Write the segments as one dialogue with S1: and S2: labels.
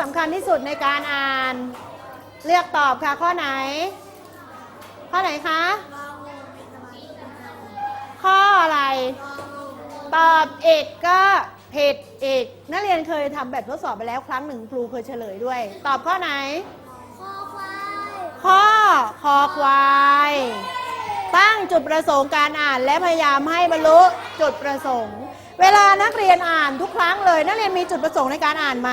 S1: สำคัญที่สุดในการอ่าน เลือกตอบค่ะข้อไหน ข้อไหนคะ ข้ออะไร ตอบเอกก็ผิดอีกนักเรียนเคยทำแบบทดสอบไปแล้วครั้งหนึ่งครูเคยเฉลยด้วย ตอบข้อไหน
S2: คอควาย
S1: ข้อคอควาย ตั้งจุดประสงค์การอ่านและพยายามให้บรรลุจุดประสงค์ เวลานักเรียนอ่านทุกครั้งเลย นักเรียนมีจุดประสงค์ในการอ่านไหม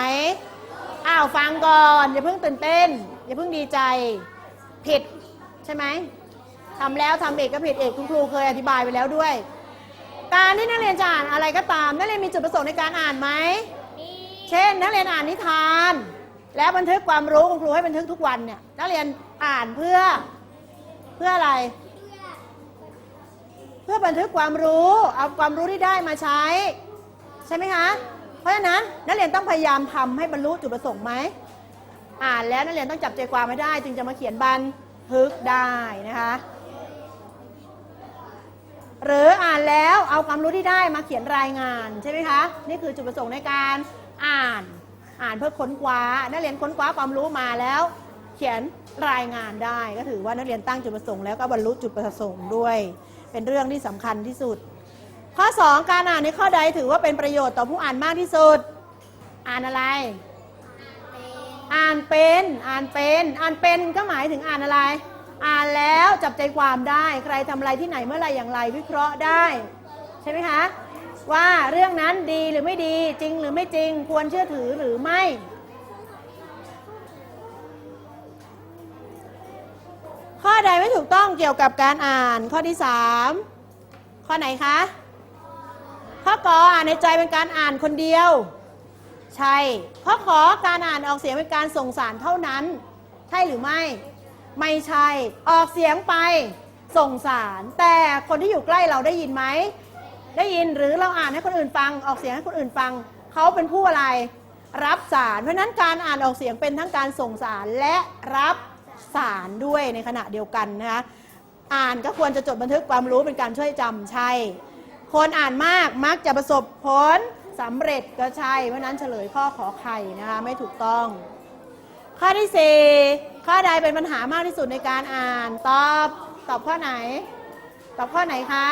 S1: อ้าวฟังก่อน อย่าเพิ่งตื่นเต้น อย่าเพิ่งดีใจ ผิดใช่ไหมทำแล้วทำเอกก็ผิดเอกคุณครูเคยอธิบายไปแล้วด้วย การที่นักเรียนจะอ่านอะไรก็ตามนักเรียนมีจุดประสงค์ในการอ่านไหม
S2: มี
S1: เช่น นักเรียนอ่านนิทาน แล้วบันทึกความรู้คุณครูให้บันทึกทุกวันเนี่ยนักเรียนอ่านเพื่อเพื่ออะไร เพื่อบันทึกความรู้เอาความรู้ที่ได้มาใช้ ใช่ไหมคะ เพราะฉะนั้นนักเรียนต้องพยายามทำให้บรรลุจุดประสงค์ไหมอ่านแล้วนักเรียนต้องจับใจความไม่ได้ จึงจะมาเขียนบันทึกได้นะคะหรืออ่านแล้วเอาความรู้ที่ได้มาเขียนรายงานใช่ไหมคะนี่คือจุดประสงค์ในการอ่านอ่านเพื่อค้นคว้า นักเรียนค้นคว้าความรู้มาแล้ว เขียนรายงานได้ ก็ถือว่านักเรียนตั้งจุดประสงค์แล้วก็บรรลุจุดประสงค์ด้วย เป็นเรื่องที่สำคัญที่สุด ข้อ 2 การอ่านในข้อใดถือว่าเป็นประโยชน์ต่อผู้อ่านมากที่สุด อ่านอะไร อ่านเป็น อ่านเป็น อ่านเป็นก็หมายถึงอ่านอะไร อ่านแล้วจับใจความได้ ใครทำอะไรที่ไหนเมื่อไรอย่างไรวิเคราะห์ได้ ใช่ไหมคะ ว่าเรื่องนั้นดีหรือไม่ดีจริงหรือไม่จริงควรเชื่อถือหรือไม่ข้อใดไม่ถูกต้องเกี่ยวกับการอ่านข้อที่ 3 ข้อไหนคะ ข้อกออ่านในใจเป็นการอ่านคนเดียว ใช่ ข้อขอการอ่านออกเสียงเป็นการส่งสารเท่านั้น ใช่หรือไม่ ไม่ใช่ ออกเสียงไปส่งสาร แต่คนที่อยู่ใกล้เราได้ยินไหม ได้ยินหรือเราอ่านให้คนอื่นฟัง ออกเสียงให้คนอื่นฟัง เขาเป็นผู้อะไร รับสาร เพราะฉะนั้นการอ่านออกเสียงเป็นทั้งการส่งสารและรับสารด้วยในขณะเดียวกันนะคะ อ่านก็ควรจะจดบันทึกความรู้เป็นการช่วยจำใช่ คนอ่านมากมักจะประสบผลสำเร็จก็ใช่ เพราะนั้นเฉลยข้อขอไข่นะคะไม่ถูกต้อง ข้อที่ 4 ข้อใดเป็นปัญหามากที่สุดในการอ่าน ตอบตอบข้อไหน ตอบข้อไหนคะ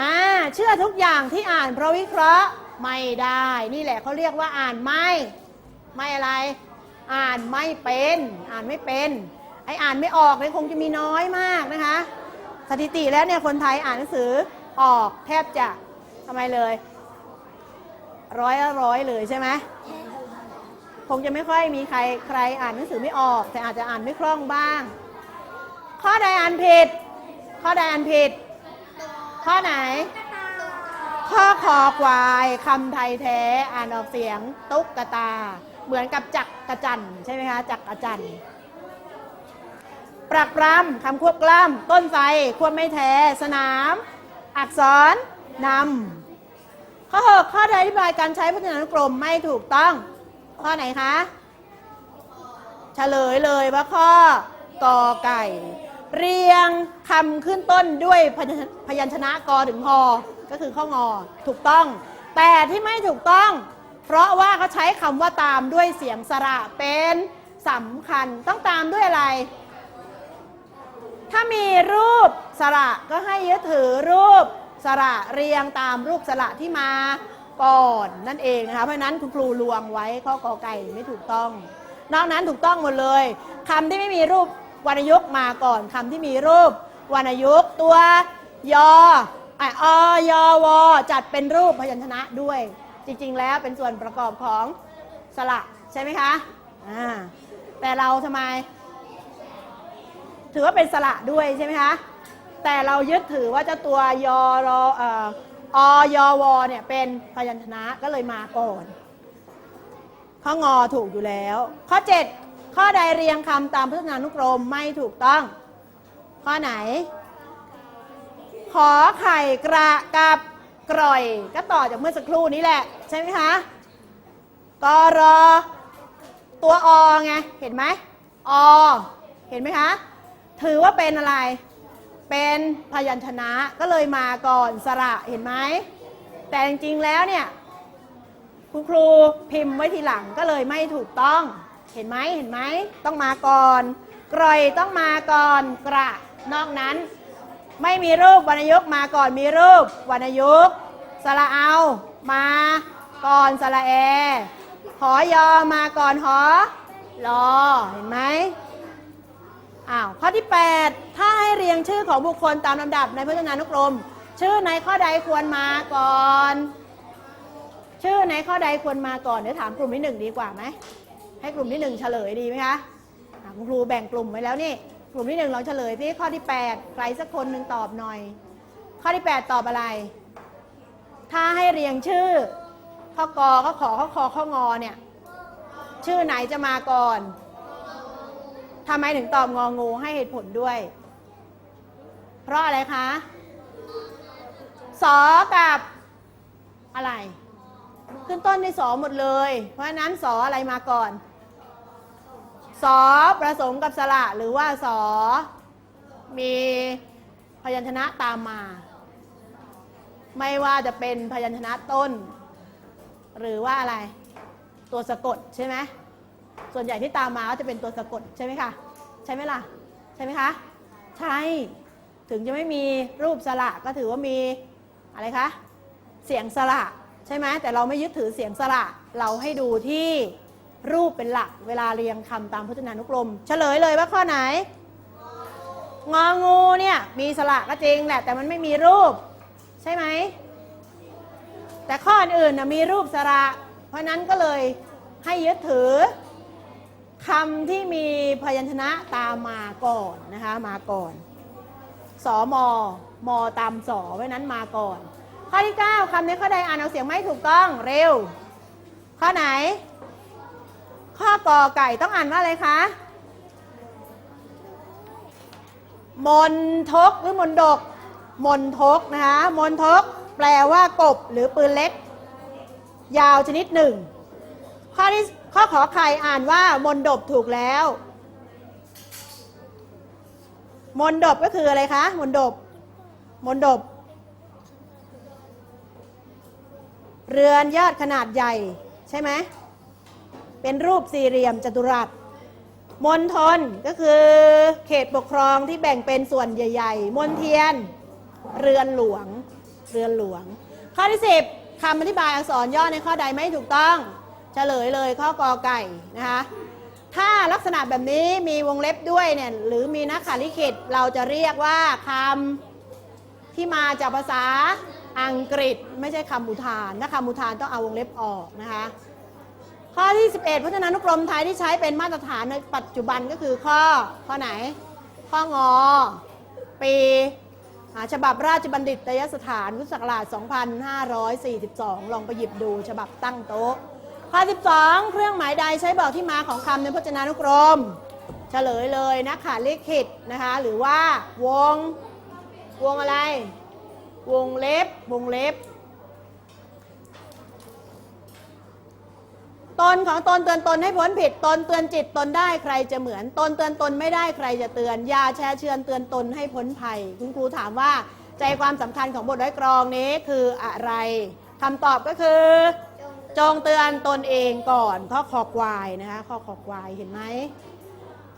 S1: อ่าเชื่อทุกอย่างที่อ่านเพราะวิเคราะห์ไม่ได้ นี่แหละเขาเรียกว่าอ่านไม่ ไม่อะไร อ่านไม่เป็น อ่านไม่เป็น ไออ่านไม่ออกเนี่ยคงจะมีน้อยมากนะคะ สถิติแล้วเนี่ยคนไทยอ่านหนังสือออกแทบจะทำไมเลย ร้อยละร้อยเลยใช่ไหมคงจะไม่ค่อยมีใครใครอ่านหนังสือไม่ออก แต่อาจจะอ่านไม่คล่องบ้าง ข้อใดอ่านผิด ข้อใดอ่านผิด ข้อไหน ข้อคอควายคำไทยแท้อ่านออกเสียง ตุ๊กตา เหมือนกับจักกระจันใช่ไหมคะจักกระจัน ปรักปรำคำควบกล้ำต้นไทรควบไม่แท้ สนาม อักษรนำข้อหกข้อใดอธิบายการใช้พจนานุกรมไม่ถูกต้อง ข้อไหนคะเฉลยเลยว่าข้อกอไก่ เรียงคำขึ้นต้นด้วยพยัญพยัญชนะกอถึงพอก็คือข้องอถูกต้อง แต่ที่ไม่ถูกต้อง เพราะว่าเขาใช้คำว่าตามด้วยเสียงสระเป็นสำคัญต้องตามด้วยอะไร ถ้ามีรูปสระก็ให้ยึดถือรูปสระเรียงตามรูปสระที่มาก่อนนั่นเองนะคะ เพราะนั้นคุณครูลวงไว้ข้อกอไก่ไม่ถูกต้อง นอกนั้นถูกต้องหมดเลยคำที่ไม่มีรูปวรรณยุกต์มาก่อนคำที่มีรูปวรรณยุกต์ตัวยออะอยวจัดเป็นรูปพยัญชนะด้วย จริงๆ แล้วเป็นส่วนประกอบของสระใช่ไหมคะอ่าแต่เราทำไม ถือว่าเป็นสระด้วยใช่ไหมคะ แต่เรายึดถือว่าเจ้าตัวยอรอเอ่ออยวเนี่ยเป็นพยัญชนะก็เลยมาก่อนข้องอถูกอยู่แล้ว ข้อ 7 ข้อใดเรียงคำตามพจนานุกรมไม่ถูกต้อง ข้อไหน ขอไข่กระกับกร่อย ก็ต่อจากเมื่อสักครู่นี้แหละ ใช่ไหมคะกรอตัวอไง เห็นไหมอ เห็นไหมคะ ถือว่าเป็นอะไร เป็นพยัญชนะก็เลยมาก่อนสระเห็นไหม แต่จริงๆแล้วเนี่ยคุณครูพิมพ์ไว้ทีหลังก็เลยไม่ถูกต้อง เห็นไหมเห็นไหมต้องมาก่อน กรอยต้องมาก่อนกระ นอกนั้น ไม่มีรูปวรรณยุกมาก่อนมีรูปวรรณยุกสระเอา มาก่อนสระแอ หอยอมาก่อนหอรอเห็นไหม อ้าวข้อที่ 8 ถ้าให้เรียงชื่อของบุคคลตามลำดับในพจนานุกรม ชื่อในข้อใดควรมาก่อน ชื่อในข้อใดควรมาก่อนเดี๋ยวถามกลุ่มที่หนึ่งดีกว่าไหมให้กลุ่มที่หนึ่งเฉลยดีไหมคะคุณครูแบ่งกลุ่มไว้แล้วนี่กลุ่มที่หนึ่งลองเฉลยที่ข้อที่ 8 ใครสักคนหนึ่งตอบหน่อย ข้อที่ 8 ตอบอะไร ถ้าให้เรียงชื่อ ข้อกอข้อขอข้อคอข้องอเนี่ยชื่อไหนจะมาก่อน ทำไมถึงตอบงองูให้เหตุผลด้วย เพราะอะไรคะสอกับอะไร ขึ้นต้นในสอหมดเลย เพราะฉะนั้นสออะไรมาก่อนสอประสมกับสระหรือว่าสอมีพยัญชนะตามมา ไม่ว่าจะเป็นพยัญชนะต้น หรือว่าอะไร ตัวสะกดใช่ไหม ส่วนใหญ่ที่ตามมาก็จะเป็นตัวสะกดใช่ไหมคะใช่ไหมล่ะใช่ไหมคะใช่ถึงจะไม่มีรูปสระก็ถือว่ามีอะไรคะเสียงสระใช่ไหมแต่เราไม่ยึดถือเสียงสระเราให้ดูที่รูปเป็นหลักเวลาเรียงคำตามพจนานุกรม เฉลยเลยว่าข้อไหน งองูเนี่ยมีสระก็จริงแหละแต่มันไม่มีรูป ใช่ไหมแต่ข้ออื่นนะมีรูปสระ เพราะนั้นก็เลยให้ยึดถือ คำที่มีพยัญชนะตามมาก่อนนะคะมาก่อนสอมอมอตามสอไว้นั้นมาก่อน ข้อที่ 9คำนี้ข้อใดอ่านเอาเสียงไม่ถูกต้องเร็ว ข้อไหน ข้อกอไก่ต้องอ่านว่าอะไรคะมนทกหรือมนดก มนทกนะคะมนทก แปลว่ากบหรือปืนเล็ก ยาวชนิดหนึ่งข้อที่ ข้อขอไข่อ่านว่ามนดบถูกแล้ว มนดบก็คืออะไรคะ มนดบ มนดบ เรือนยอดขนาดใหญ่ใช่ไหม เป็นรูปสี่เหลี่ยมจัตุรัสมณฑลก็คือเขตปกครองที่แบ่งเป็นส่วนใหญ่ ๆ มณเทียน เรือนหลวง เรือนหลวง ข้อที่ 10คำอธิบายอักษรย่อในข้อใดไม่ถูกต้อง เฉลยเลยข้อกอไก่นะคะถ้าลักษณะแบบนี้มีวงเล็บด้วยเนี่ยหรือมีนักขาลิขิตเราจะเรียกว่าคำที่มาจากภาษาอังกฤษไม่ใช่คำอุทานถ้าคำอุทานต้องเอาวงเล็บออกนะคะข้อที่ 11พจนานุกรมไทยที่ใช้เป็นมาตรฐานในปัจจุบันก็คือข้อข้อไหน ข้องอ ปีอ่าฉบับราชบัณฑิตยสถานพุทธศักราช 2542 ลองไปหยิบดูฉบับตั้งโต๊ะ ข้อ 12 เครื่องหมายใดใช้บอกที่มาของคำในพจนานุกรม เฉลยเลยนะค่ะลิขิตนะคะ หรือว่าวง วงอะไร วงเล็บ วงเล็บ ตนของตนเตือนตนให้พ้นผิด ตนเตือนจิตตนได้ใครจะเหมือน ตนเตือนตนไม่ได้ใครจะเตือน ยาแชร์เชือนเตือนตนให้พ้นภัย คุณครูถามว่าใจความสำคัญของบทร้อยกรองนี้คืออะไรคำตอบก็คือ จงเตือนตนเองก่อนข้อขอควายนะคะข้อขอควายเห็นไหม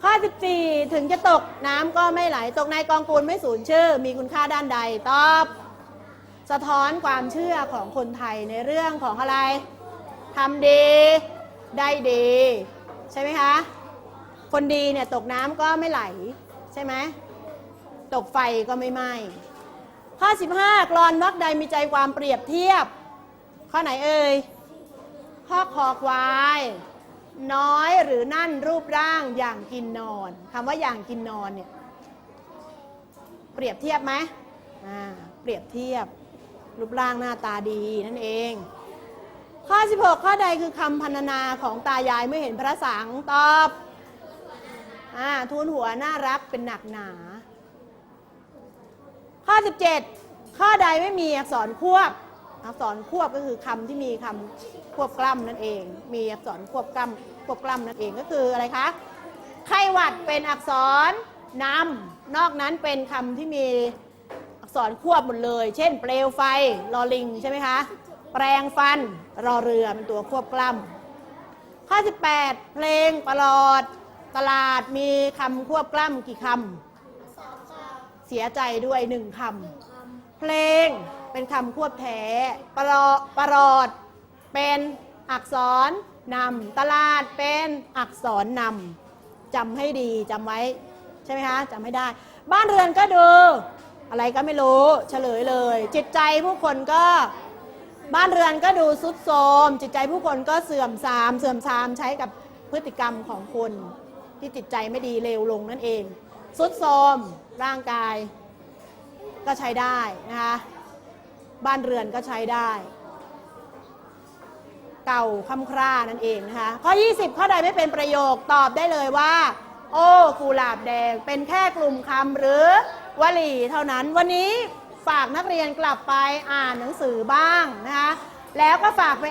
S1: ข้อ 14 ถึงจะตกน้ำก็ไม่ไหล ตกในกองปูนไม่สูญชื่อ มีคุณค่าด้านใด ตอบ สะท้อนความเชื่อของคนไทยในเรื่องของอะไรทำดี ได้ดี ใช่ไหมคะ คนดีเนี่ยตกน้ำก็ไม่ไหล ใช่ไหม ตกไฟก็ไม่ไหม้ข้อ 15 กรอนวรรคใดมีใจความเปรียบเทียบ ข้อไหนเอ่ย ข้อคอควาย น้อยหรือนั่นรูปร่างอย่างกินนอนคำว่าอย่างกินนอนเนี่ยเปรียบเทียบไหมอ่าเปรียบเทียบ รูปร่างหน้าตาดีนั่นเอง ข้อ 16 ข้อใดคือคำพรรณนาของตายายเมื่อเห็นพระสังตอบอ่าทูลหัวน่ารักเป็นหนักหนา ข้อ 17 ข้อใดไม่มีอักษรควบ อักษรควบก็คือคำที่มีคำควบกล้ำนั่นเอง มีอักษรควบกล้ำควบกล้ำนั่นเองก็คืออะไรคะไข้หวัดเป็นอักษรนำนอกนั้นเป็นคำที่มีอักษรควบหมดเลย เช่น เปลวไฟลอลิงใช่ไหมคะแปรงฟันรอเรือเป็นตัวควบกล้ำข้อ 18 เพลงประหลอดตลาดมีคำควบกล้ำกี่ค
S2: สองคำ
S1: เสียใจด้วยหนึ่งคำเพลง เป็นคำควบแท้ประหลอประหลอด เป็นอักษรนำตลาดเป็นอักษรนำจำให้ดีจำไว้ ใช่ไหมคะจำให้ได้ บ้านเรือนก็ดู อะไรก็ไม่รู้เฉลยเลย จิตใจผู้คนก็บ้านเรือนก็ดูสุดโทมจิตใจผู้คนก็เสื่อมทราม เสื่อมทรามใช้กับพฤติกรรมของคนที่จิตใจไม่ดีเลวลงนั่นเองสุดโทมร่างกายก็ใช้ได้นะคะ บ้านเรือนก็ใช้ได้ เก่าคำคร่านั่นเองนะคะ ข้อ 20 ข้อใดไม่เป็นประโยคตอบได้เลยว่า โอ้กุหลาบแดงเป็นแค่กลุ่มคำหรือวลีเท่านั้นวันนี้ฝากนักเรียนกลับไปอ่านหนังสือบ้างนะคะแล้วก็ฝากไป